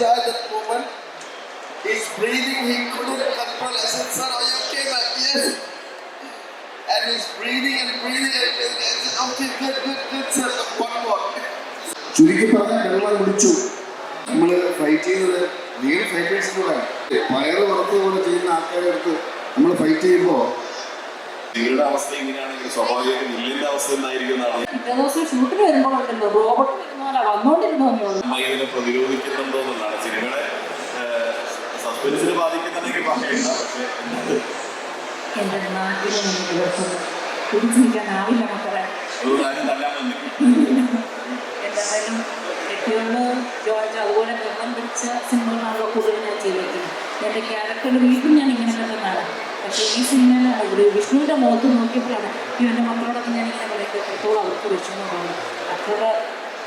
enjoy that moment. He's breathing, he couldn't control. I said, Sir, are you okay, man? Yes. And he's breathing and breathing. And, and, and I said, okay, good, good, good, sir. One more. ചുരുക്കി പറഞ്ഞാൽ വെള്ളം കുടിച്ചു നമ്മൾ fight ചെയ്യുന്നത് real ഫൈറ്റേഴ്സിനോടാണ് വയറ് പുറത്തുപോലെ ചെയ്യുന്ന ആൾക്കാരെ അടുത്ത് നമ്മൾ ഫൈറ്റ് ചെയ്യുമ്പോൾ നിങ്ങളുടെ അവസ്ഥ ഇങ്ങനെയാണെങ്കിൽ സ്വാഭാവികമായിട്ടും ഇല്ലിന്റെ അവസ്ഥ എന്നായിരിക്കും റോബോട്ട് പോലെ വന്നോണ്ടിരുന്നേ ഉള്ളൂ അമ്മ ഇതിനെ പ്രതിരോധിക്കുന്നുണ്ടോ എന്നുള്ളതാണ് സിനിമകളെ സസ്പെൻസിന് ബാധിക്കുന്നുണ്ടെങ്കിൽ പറയണ്ട പക്ഷേ എന്റെ നാട്ടിൽ നിന്ന് ദിവസം പിടിച്ചിരിക്കാനാവില്ല മക്കളെ. അതുകൊണ്ട് ആരും തല്ലാൻ എന്തായാലും കെട്ടിയോൾ ജോർജ് അതുപോലെ ബന്ധം പിടിച്ച സിനിമകളാണല്ലോ കൂടുതൽ ഞാൻ ചെയ്തിരിക്കുന്നത്. എന്റെ വീട്ടിൽ ഞാൻ ഇങ്ങനെ പക്ഷേ ഈ സിനിമയിലാണ് ഒരു വിഷ്ണുവിന്റെ മുഖത്ത് നോക്കിയപ്പോഴാണ് ഈ എന്റെ മക്കളോടൊക്കെ ഞാൻ ഇങ്ങനെ പറയുന്നത്. എത്രത്തോളം അവർക്ക് വിഷമമാണ് അത്ര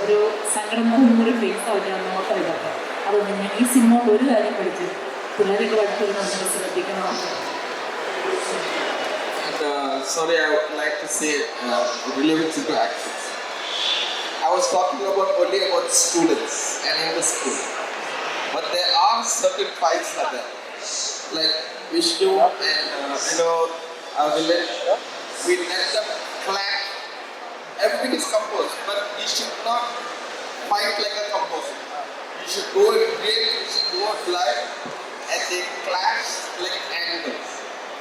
ഒരു സങ്കടം നിറഞ്ഞ ഒരു ഫേസ് ആവില്ല നോട്ടം ഇതൊക്കെ അതുകൊണ്ട് ഞാൻ ഈ സിനിമ കൊണ്ട് ഒരു കാര്യം പഠിച്ചു പിള്ളേരൊക്കെ പഠിച്ചത് നമ്മൾ ശ്രദ്ധിക്കണമെന്ന് uh, sorry, I would like to say uh, related to actions. I was talking about only about students and in the school, but there are certain fights are there, like Vishnu and uh, you know our village. We let them clap. Everything is composed, but you should not fight like a composer. You should go and break. You should go and live, and they clash like animals.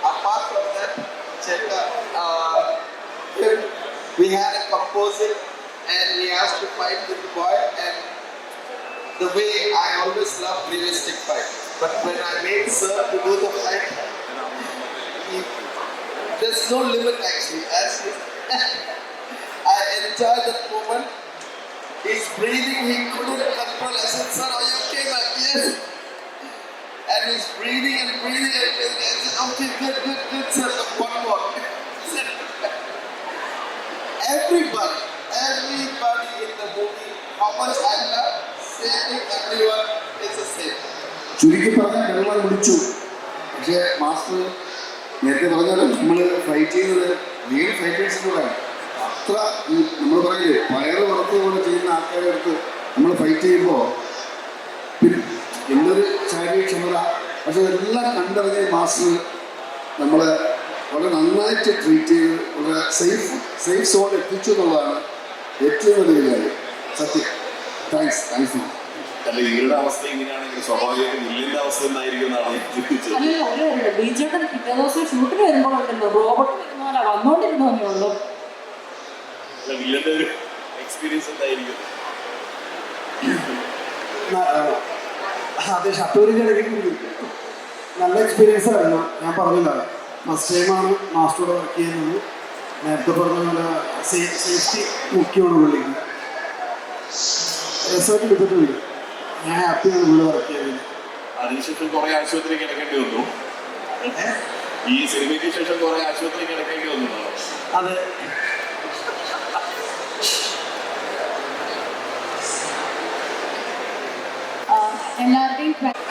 Apart from that, check uh. We had a composer, and we asked to fight with the boy, and the way I always love realistic fight. But when I made Sir to do the fight, he, there's no limit actually. As he, enjoy that moment. He's breathing, he couldn't control. I said, Sir, are you okay, man? Yes. And he's breathing and breathing and, and, and I said, okay, good, good, good, sir. One more. Sir. everybody, everybody in the movie, how much I love, saving everyone is the same. ചുരുക്കി പറഞ്ഞാൽ വെള്ളം കുടിച്ചു പക്ഷേ master നേരത്തെ പറഞ്ഞാലും നമ്മൾ fight ചെയ്യുന്നത് real ഫൈറ്റേഴ്സിനോടാണ് അത്ര നമ്മൾ പറയില്ലേ വയറ് പുറത്തുപോലെ ചെയ്യുന്ന ആൾക്കാരെ അടുത്ത് നമ്മൾ ഫൈറ്റ് ചെയ്യുമ്പോൾ പിന്നെ എന്തൊരു ശാരീരിക ക്ഷമത പക്ഷെ ഇതെല്ലാം കണ്ടറിഞ്ഞ മാസ്റ്റർ നമ്മൾ വളരെ നന്നായിട്ട് ട്രീറ്റ് ചെയ്ത് വളരെ സേഫ് സേഫ് സോൺ എത്തിച്ചു എന്നുള്ളതാണ് ഏറ്റവും വലിയ കാര്യം. സത്യം. താങ്ക്സ് താങ്ക്സ് അല്ല നിങ്ങളുടെ അവസ്ഥ ഇങ്ങനെയാണെങ്കിൽ സ്വാഭാവികമായിട്ടും ഇല്ലിന്റെ അവസ്ഥ എന്നായിരിക്കും എന്നാണ് ചിന്തിച്ചത് അല്ല പിറ്റേ ദിവസം ഷൂട്ടിന് വരുമ്പോഴുണ്ടല്ലോ. റോബോട്ട് വരുന്ന പോലെ അല്ല വില്ലന്റെ ഒരു എക്സ്പീരിയൻസ് എന്തായിരിക്കും? അതെ ഷട്ടൂരിന്റെ ഇടയ്ക്ക് നല്ല എക്സ്പീരിയൻസ് ആയിരുന്നു. ഞാൻ പറഞ്ഞില്ല. ഫസ്റ്റ് ടൈമാണ് മാസ്റ്ററോട് വർക്ക് ചെയ്യുന്നത്. നേരത്തെ പറഞ്ഞ പോലെ സേഫ്റ്റി മുഖ്യമാണ് പുള്ളിക്ക്. രസമായിട്ട് എടുത്തിട്ടുണ്ട് ഞാൻ ഹാപ്പിയാണ് പുള്ളി വർക്ക് ചെയ്തത്. അതിനുശേഷം കുറെ ആശുപത്രി കിടക്കേണ്ടി വന്നു. ഈ സിനിമയ്ക്ക് ശേഷം കുറെ ആശുപത്രി കിടക്കേണ്ടി വന്നു. അതെ.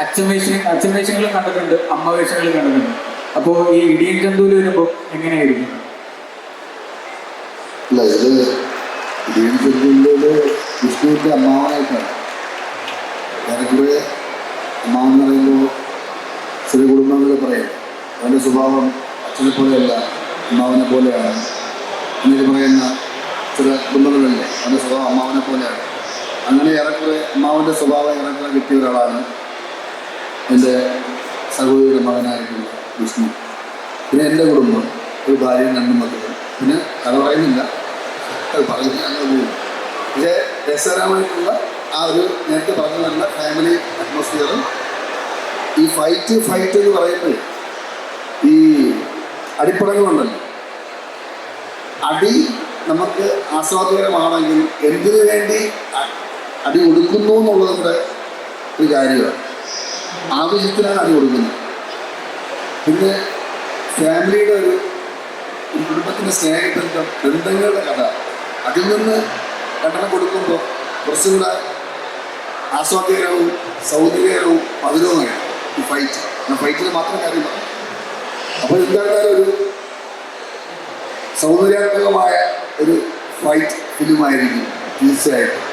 അച്ഛൻ വേഷം അച്ഛൻ വേഷങ്ങളും കണ്ടിട്ടുണ്ട് അമ്മ വേഷങ്ങളും കണ്ടിട്ടുണ്ട്. അപ്പോൾ ഈ ഇടിയൻ ചന്തൂര് വരുമ്പോ എങ്ങനെയായിരിക്കും? അല്ല ഇത് ഇടിയൻ ചെറുതിന്റെ വിഷ്ണുവിന്റെ അമ്മാവനായിട്ടാണ്. ഏറെക്കുറെ അമ്മാവൻ പറയുമ്പോൾ ചെറിയ കുടുംബങ്ങളിൽ പറയും. അവന്റെ സ്വഭാവം അച്ഛനെ പോലെയല്ല അമ്മാവനെ പോലെയാണ്. എന്നൊക്കെ പറയുന്ന ചില കുടുംബങ്ങളിലല്ലേ അവന്റെ സ്വഭാവം അമ്മാവനെ പോലെയാണ്. അങ്ങനെ ഏറെക്കുറെ അമ്മാവന്റെ സ്വഭാവം ഏറെക്കുറെ കിട്ടിയ ഒരാളാണ് എന്റെ സഹോദരിയുടെ മകനായിട്ടുള്ള വിഷ്ണു. പിന്നെ എന്റെ കുടുംബം ഒരു ഭാര്യയും രണ്ടും മക്കളും. പിന്നെ കഥ പറയുന്നില്ല. അത് പറയുന്നില്ല പക്ഷേ രസകരമായിട്ടുള്ള ആ ഒരു നേരത്തെ പറഞ്ഞ നല്ല ഫാമിലി അറ്റ്മോസ്ഫിയറും ഈ ഫൈറ്റ് ഫൈറ്റ് എന്ന് പറയുമ്പോൾ ഈ അടിപ്പടങ്ങളുണ്ടല്ലോ അടി നമുക്ക് ആസ്വാദകരമാണെങ്കിൽ എന്തിനു വേണ്ടി അടി കൊടുക്കുന്നു എന്നുള്ളതിന്റെ ഒരു കാര്യമാണ്. ആവശ്യത്തിനാണ് അത് കൊടുക്കുന്നത്. പിന്നെ ഫാമിലിയുടെ ഒരു കുടുംബത്തിന്റെ സ്നേഹബന്ധം ബന്ധങ്ങളുടെ കഥ. അതിൽ നിന്ന് കണ്ടനം കൊടുക്കുമ്പോൾ കുറച്ചുകൂടെ ആസ്വാദ്യകരവും സൗന്ദര്യകരവും മധുരവുമാണ് ഈ ഫൈറ്റ് ഞാൻ ഫൈറ്റിൽ മാത്രം കാര്യം അപ്പോൾ എന്തായാലും ഒരു സൗന്ദര്യാത്മകമായ ഒരു ഫൈറ്റ് ഫിലിമായിരിക്കും തീർച്ചയായിട്ടും.